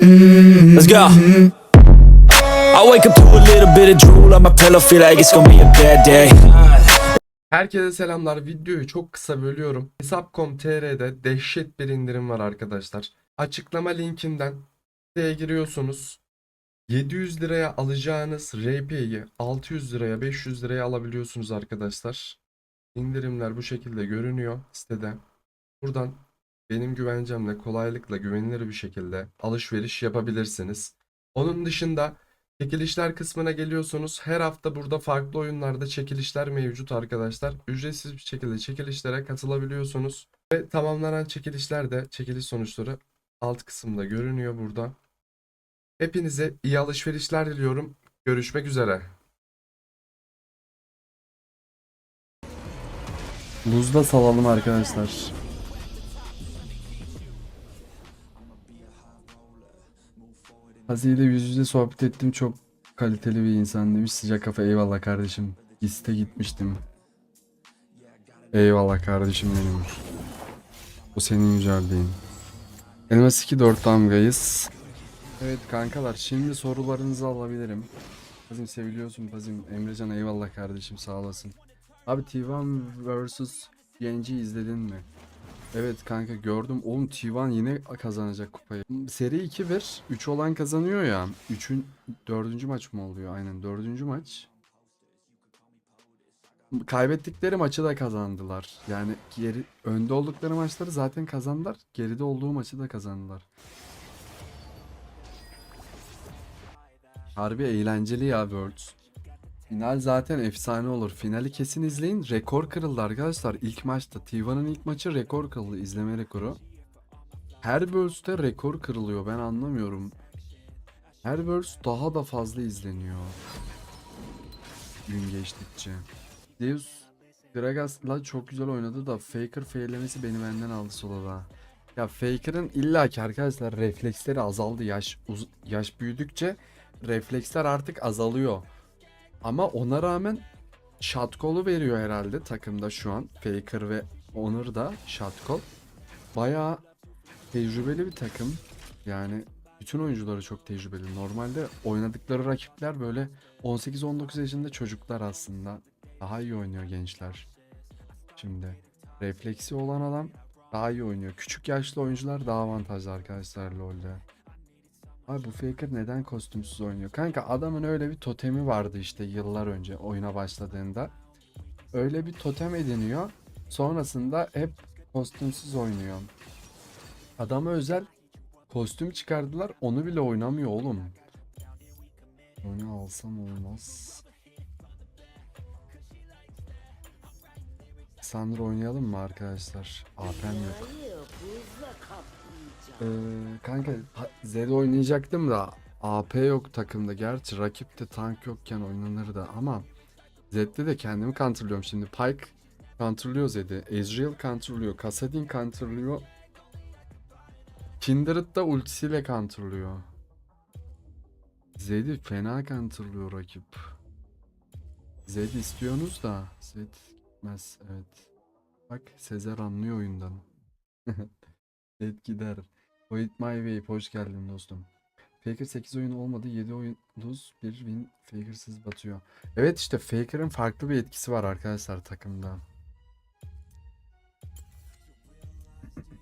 Let's go. I wake up to a little bit of drool on my pillow, feel like it's gonna be a bad day. Herkese selamlar. Videoyu çok kısa bölüyorum. Hesap.com.tr'de dehşet bir indirim var arkadaşlar. Açıklama linkinden siteye giriyorsunuz. 700 liraya alacağınız RP'yi 600 liraya 500 liraya alabiliyorsunuz arkadaşlar. İndirimler bu şekilde görünüyor sitede. Buradan benim güvencemle kolaylıkla güvenilir bir şekilde alışveriş yapabilirsiniz. Onun dışında Çekilişler kısmına geliyorsunuz. Her hafta burada farklı oyunlarda çekilişler mevcut arkadaşlar. Ücretsiz bir şekilde çekilişlere katılabiliyorsunuz. Ve tamamlanan çekilişler de çekiliş sonuçları alt kısımda görünüyor burada. Hepinize iyi alışverişler diliyorum. Görüşmek üzere. Buzda salalım arkadaşlar. Hazi ile yüz yüze sohbet ettim. Çok kaliteli bir insan demiş. Sıcak kafa eyvallah kardeşim. İste gitmiştim. Eyvallah kardeşim benim. Bu senin güzelliğin. Elmas 2 4 damgayız. Evet kankalar şimdi sorularınızı alabilirim. Pazim seviliyorsun Pazim. Emrecan eyvallah kardeşim sağ olasın. Abi T1 vs Genji izledin mi? Evet kanka gördüm. Oğlum T1 yine kazanacak kupayı. Seri 2-1. 3 olan kazanıyor ya. 3'ün 4. maç mı oluyor? Aynen 4. maç. Kaybettikleri maçı da kazandılar. Yani geri önde oldukları maçları zaten kazandılar. Geride olduğu maçı da kazandılar. Harbi eğlenceli ya Worlds. Final zaten efsane olur. Finali kesin izleyin. Rekor kırıldı arkadaşlar. İlk maçta T1'ın ilk maçı rekor kırıldı. izleme rekoru. Her Worlds'te rekor kırılıyor. Ben anlamıyorum. Her Worlds daha da fazla izleniyor. Gün geçtikçe. Deus Gragas'la çok güzel oynadı da Faker faillemesi beni benden aldı soloda. Ya Faker'ın illaki arkadaşlar refleksleri azaldı. Yaş yaş büyüdükçe refleksler artık azalıyor. Ama ona rağmen shot call'u veriyor herhalde takımda şu an. Faker ve Onur da shot call. Bayağı tecrübeli bir takım. Yani bütün oyuncuları çok tecrübeli. Normalde oynadıkları rakipler böyle 18-19 yaşında çocuklar aslında. Daha iyi oynuyor gençler. Şimdi refleksi olan adam daha iyi oynuyor. Küçük yaşlı oyuncular daha avantajlı arkadaşlar LoL'de. Abi bu Faker neden kostümsüz oynuyor? Kanka adamın öyle bir totemi vardı işte yıllar önce oyuna başladığında. Öyle bir totem ediniyor. Sonrasında hep kostümsüz oynuyor. Adama özel kostüm çıkardılar. Onu bile oynamıyor oğlum. Onu alsam olmaz. Sandra oynayalım mı arkadaşlar? AP'm yok. Ee, kanka Zed oynayacaktım da AP yok takımda. Gerçi rakipte tank yokken oynanır da ama Zed'de de kendimi counterlıyorum şimdi. Pyke counterlıyor Zed'i. Ezreal counterlıyor. Kassadin counterlıyor. Kindred da ultisiyle counterlıyor. Zed'i fena counterlıyor rakip. Zed istiyorsunuz da Zed gitmez evet. Bak Sezer anlıyor oyundan. Zed gider. Wait my way hoş geldin dostum. Faker 8 oyun olmadı 7 oyun lose 1 win Faker'sız batıyor. Evet işte Faker'ın farklı bir etkisi var arkadaşlar takımda.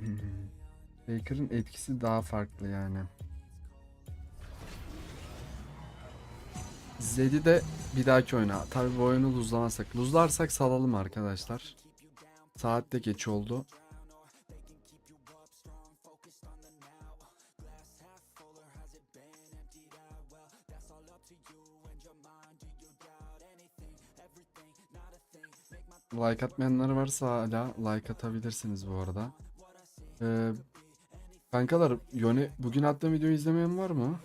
Faker'ın etkisi daha farklı yani. Zed'i de bir dahaki oyuna. Tabi bu oyunu luzlamazsak. Luzlarsak salalım arkadaşlar. Saat de geç oldu. Like atmayanlar varsa hala like atabilirsiniz bu arada. Ee, kankalar Yone bugün attığım videoyu izlemeyen var mı?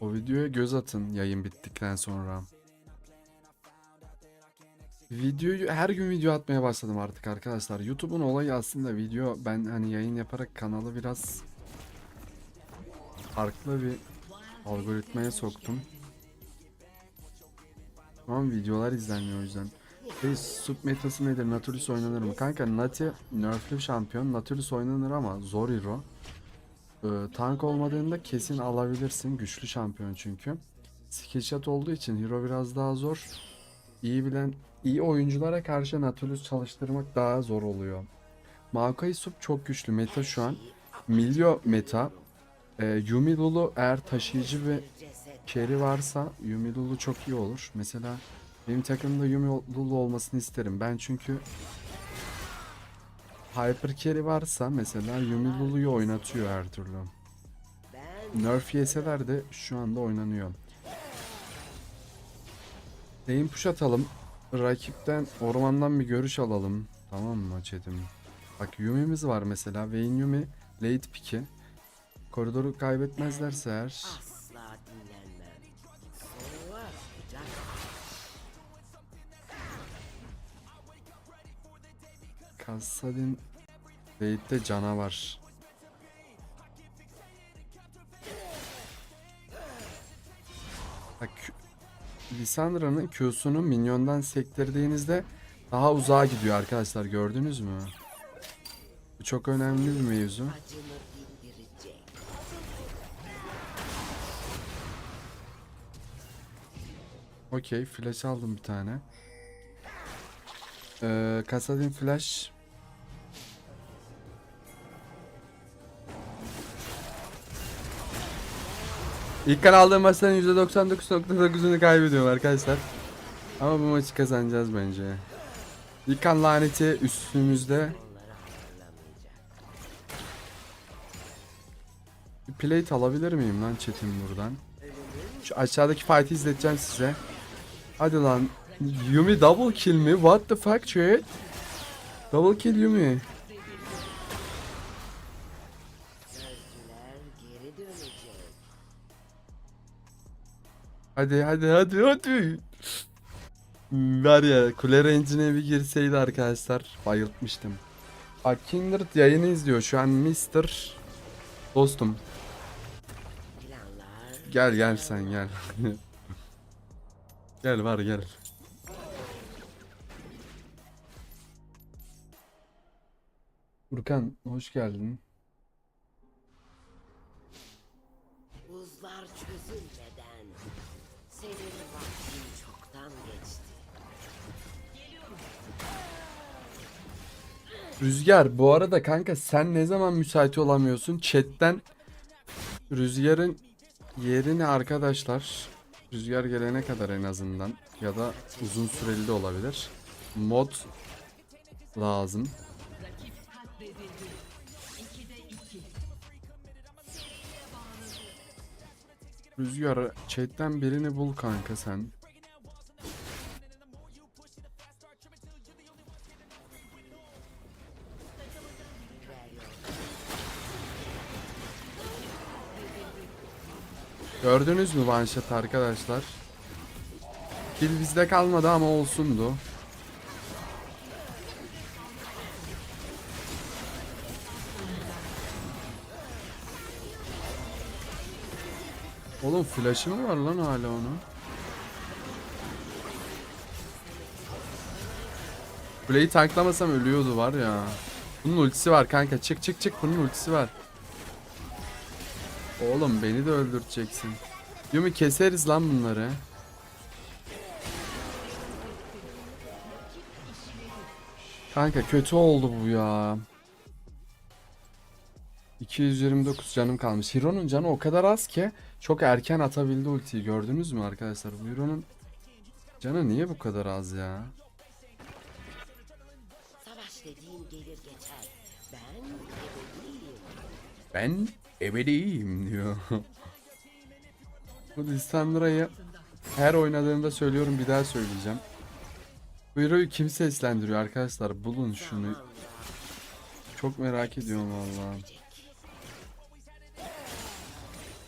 O videoya göz atın yayın bittikten sonra. Videoyu her gün video atmaya başladım artık arkadaşlar. YouTube'un olayı aslında video ben hani yayın yaparak kanalı biraz farklı bir algoritmaya soktum. An videolar izlenmiyor o yüzden. Şey, sub metası nedir? Nautilus oynanır mı? Kanka Nati nerfli şampiyon. Nautilus oynanır ama zor hero. Ee, tank olmadığında kesin alabilirsin. Güçlü şampiyon çünkü. Skill olduğu için hero biraz daha zor. İyi bilen iyi oyunculara karşı Nautilus çalıştırmak daha zor oluyor. Maokai Sup çok güçlü meta şu an. Milyo meta. Ee, Yumi Lulu eğer taşıyıcı ve carry varsa Yumi Lulu çok iyi olur. Mesela benim takımda Yumi Lulu olmasını isterim. Ben çünkü Hyper carry varsa mesela Yumi Lulu'yu oynatıyor her türlü. Nerf yeseler de şu anda oynanıyor. Lane push atalım. Rakipten ormandan bir görüş alalım. Tamam mı chatim? Bak Yumi'miz var mesela. Vayne Yumi late pick'i. Koridoru kaybetmezlerse eğer Kassadin late'de canavar. Bak Lissandra'nın Q'sunu minyondan sektirdiğinizde daha uzağa gidiyor arkadaşlar gördünüz mü? Bu çok önemli bir mevzu. Okey flash aldım bir tane. Ee, Kassadin flash. İlk kan aldığım maçların %99.9'unu kaybediyorum arkadaşlar. Ama bu maçı kazanacağız bence. İlk kan laneti üstümüzde. Bir plate alabilir miyim lan chatim buradan? Şu aşağıdaki fight'i izleteceğim size. Hadi lan. Yumi double kill mi? What the fuck chat? Double kill Yumi. Hadi hadi hadi hadi. Hmm, Var ya kule range'ine bir girseydi arkadaşlar bayıltmıştım. Bak Kindred yayını izliyor şu an Mr. Dostum gel gel sen gel. gel var gel. Furkan hoş geldin. Rüzgar bu arada kanka sen ne zaman müsait olamıyorsun? Chat'ten Rüzgar'ın yerini arkadaşlar Rüzgar gelene kadar en azından ya da uzun süreli de olabilir. Mod lazım. Rüzgar chat'ten birini bul kanka sen. Gördünüz mü one arkadaşlar? Kill bizde kalmadı ama olsundu. Oğlum flash'ı mı var lan hala onun? Kuleyi tanklamasam ölüyordu var ya. Bunun ultisi var kanka. Çık çık çık bunun ultisi var. Oğlum beni de öldüreceksin. Yumi keseriz lan bunları. Kanka kötü oldu bu ya. 229 canım kalmış. Hero'nun canı o kadar az ki çok erken atabildi ultiyi. Gördünüz mü arkadaşlar? Bu Hero'nun canı niye bu kadar az ya? Ben ebediyim. Diyor. Bu Lissandra'yı her oynadığımda söylüyorum bir daha söyleyeceğim. Bu kim seslendiriyor arkadaşlar? Bulun şunu. Çok merak ediyorum vallahi.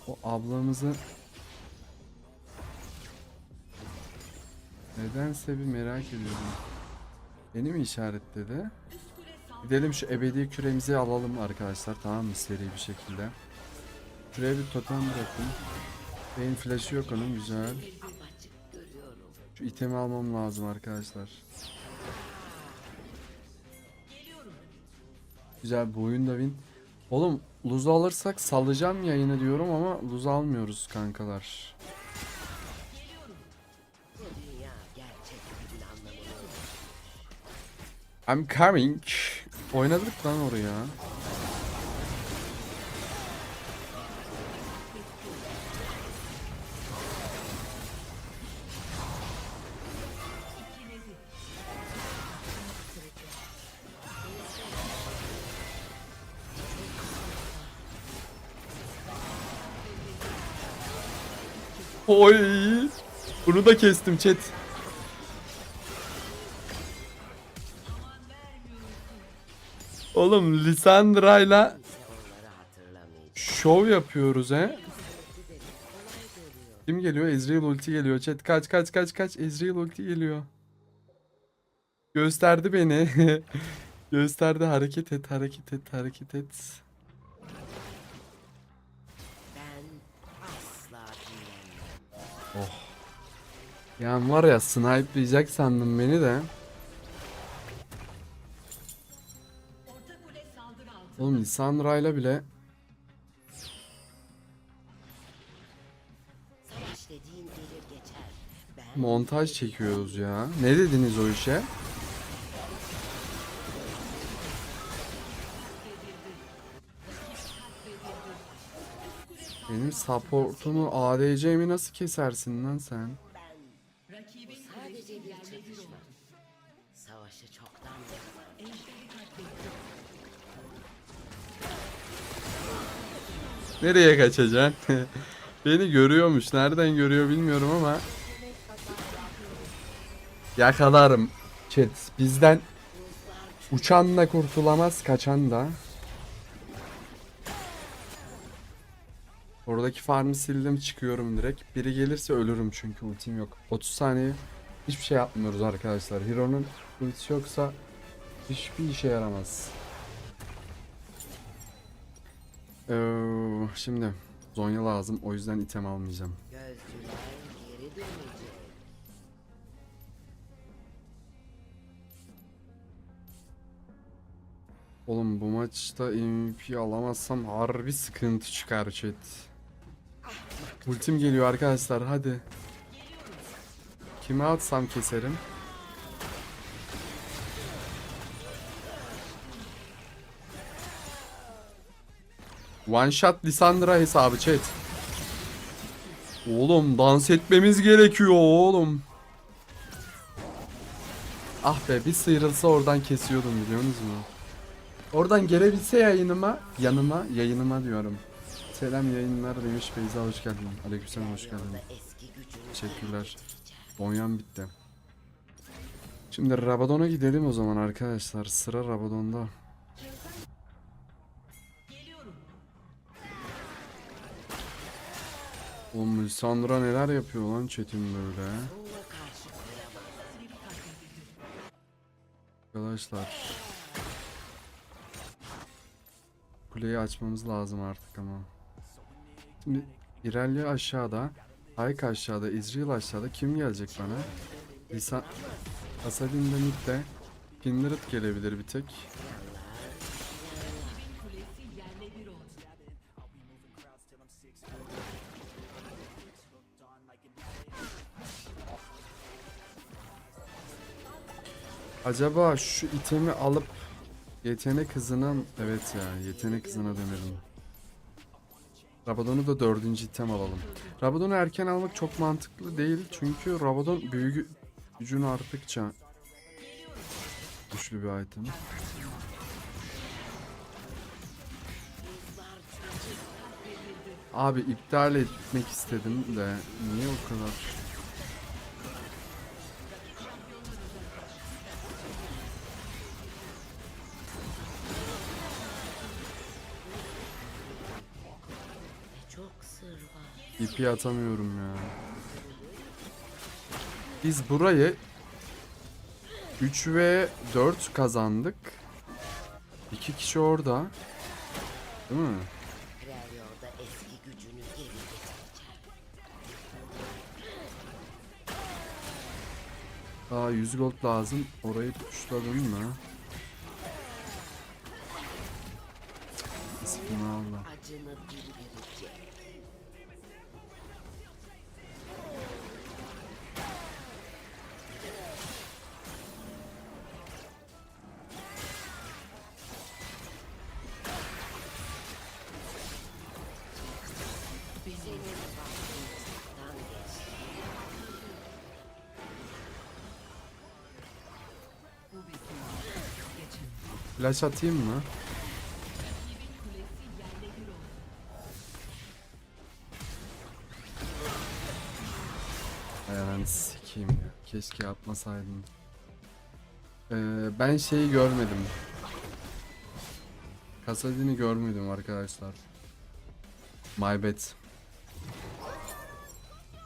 O ablamızı nedense bir merak ediyorum. Beni mi işaretledi? Gidelim şu ebedi küremizi alalım arkadaşlar tamam mı seri bir şekilde. Şuraya bir totem bırakın. Beyin flash'ı yok onun güzel. Şu itemi almam lazım arkadaşlar. Güzel bu oyunda win. Oğlum luz alırsak salacağım yayını diyorum ama luz almıyoruz kankalar. I'm coming. Oynadık lan oraya. Oy! Bunu da kestim chat. Oğlum Lisandra'yla şov yapıyoruz he. Kim geliyor? Ezreal ulti geliyor. Chat kaç kaç kaç kaç. Ezreal ulti geliyor. Gösterdi beni. Gösterdi hareket et hareket et hareket et. Dinlenmem. Yani var ya snipe'layacak sandım beni de. Oğlum Lisandra'yla bile montaj çekiyoruz ya. Ne dediniz o işe? Benim supportumu ADC'mi nasıl kesersin lan sen? Savaşı çoktan. Nereye kaçacaksın? Beni görüyormuş. Nereden görüyor bilmiyorum ama. Yakalarım. Chat bizden uçan da kurtulamaz kaçan da. Oradaki farmı sildim çıkıyorum direkt. Biri gelirse ölürüm çünkü ultim yok. 30 saniye hiçbir şey yapmıyoruz arkadaşlar. Hero'nun ultisi yoksa hiçbir işe yaramaz. Ee, şimdi Zonya lazım o yüzden item almayacağım. Oğlum bu maçta MVP alamazsam harbi sıkıntı çıkar chat. Ultim geliyor arkadaşlar hadi. Kime atsam keserim. One shot Lisandra hesabı chat. Oğlum dans etmemiz gerekiyor oğlum. Ah be bir sıyrılsa oradan kesiyordum biliyor musunuz? Oradan gelebilse yayınıma, yanıma, yayınıma diyorum. Selam yayınlar demiş Beyza hoş geldin. Aleykümselam hoş geldin. Teşekkürler. Donyam bitti. Şimdi Rabadon'a gidelim o zaman arkadaşlar. Sıra Rabadon'da. Oğlum Lissandra neler yapıyor lan chat'im böyle. Arkadaşlar. Kuleyi açmamız lazım artık ama. Şimdi İrelia aşağıda. Hayk aşağıda. Ezreal aşağıda. Kim gelecek bana? Lisan... Asadin de midde. Kindred gelebilir bir tek. Acaba şu itemi alıp yetenek hızına evet ya yetenek hızına dönelim. Rabadon'u da dördüncü item alalım. Rabadon'u erken almak çok mantıklı değil çünkü Rabadon büyü gücün arttıkça güçlü bir item. Abi iptal etmek istedim de niye o kadar? İpi atamıyorum ya. Biz burayı 3 ve 4 kazandık. 2 kişi orada. Değil mi? Daha 100 gold lazım. Orayı tuşladın mı? Neyse, Flash atayım mı? Ayağını sikeyim ya. Keşke atmasaydım. Ee, ben şeyi görmedim. Kasadini görmedim arkadaşlar. My bad.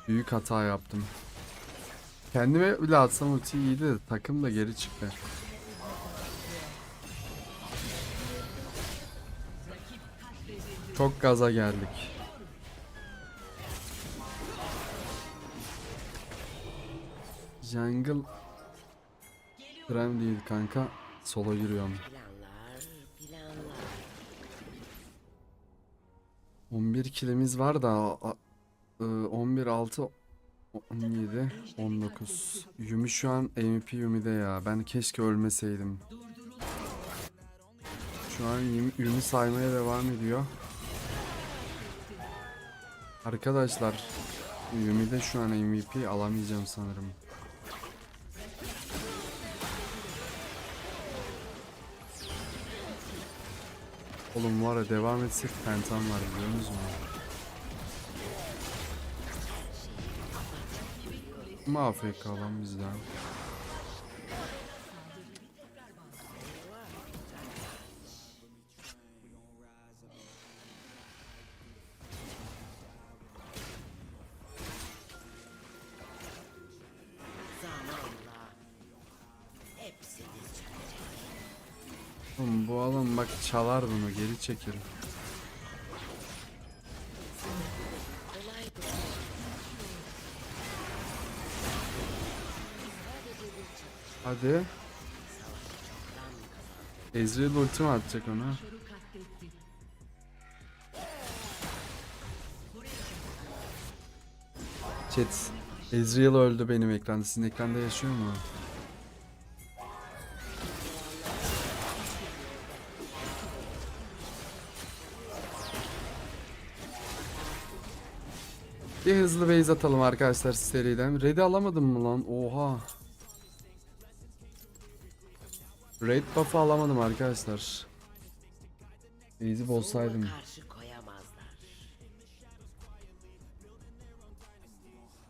Büyük hata yaptım. Kendime bile atsam ulti iyiydi takım da geri çıktı. Çok gaza geldik. Jungle Prime değil kanka. Solo giriyorum. Planlar, planlar. 11 kilimiz var da a- e, 11 6 17 19 Yumi şu an MVP Yumi'de ya. Ben keşke ölmeseydim. Şu an Yumi, Yumi saymaya devam ediyor. Arkadaşlar Yumi'de şu an MVP alamayacağım sanırım. Oğlum var ya devam etsek pentam var biliyor musunuz? Mafya kalan bizden. Oğlum bu adam bak çalar bunu geri çekil. Hadi. Ezreal ulti mi atacak ona? Chat. Ezreal öldü benim ekranda. Sizin ekranda yaşıyor mu? Bir hızlı base atalım arkadaşlar seriden. Red'i alamadım mı lan? Oha. Raid buff'ı alamadım arkadaşlar. Karşı koyamazlar.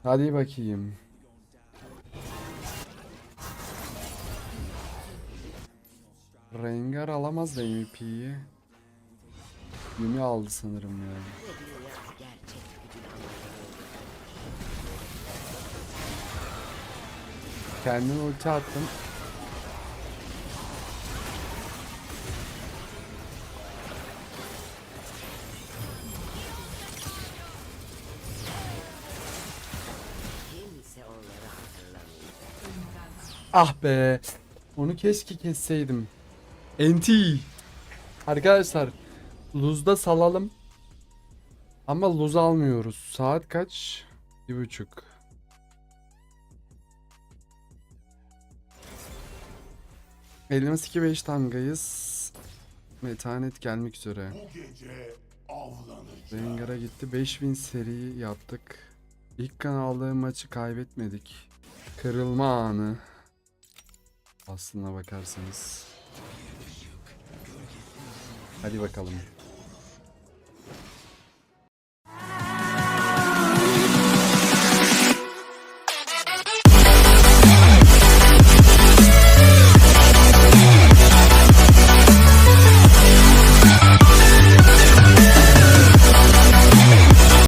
Hadi bakayım. Rengar alamaz da MVP'yi. Yumi aldı sanırım ya. Bu Kendim ulti attım. Ah be. Onu keşke kesseydim. NT. Arkadaşlar. Luz'da salalım. Ama Luz almıyoruz. Saat kaç? Bir buçuk. Elimiz 2-5 tangayız. Metanet gelmek üzere. Rengar'a gitti. 5000 seri yaptık. İlk kan aldığım maçı kaybetmedik. Kırılma anı. Aslına bakarsanız. Hadi bakalım.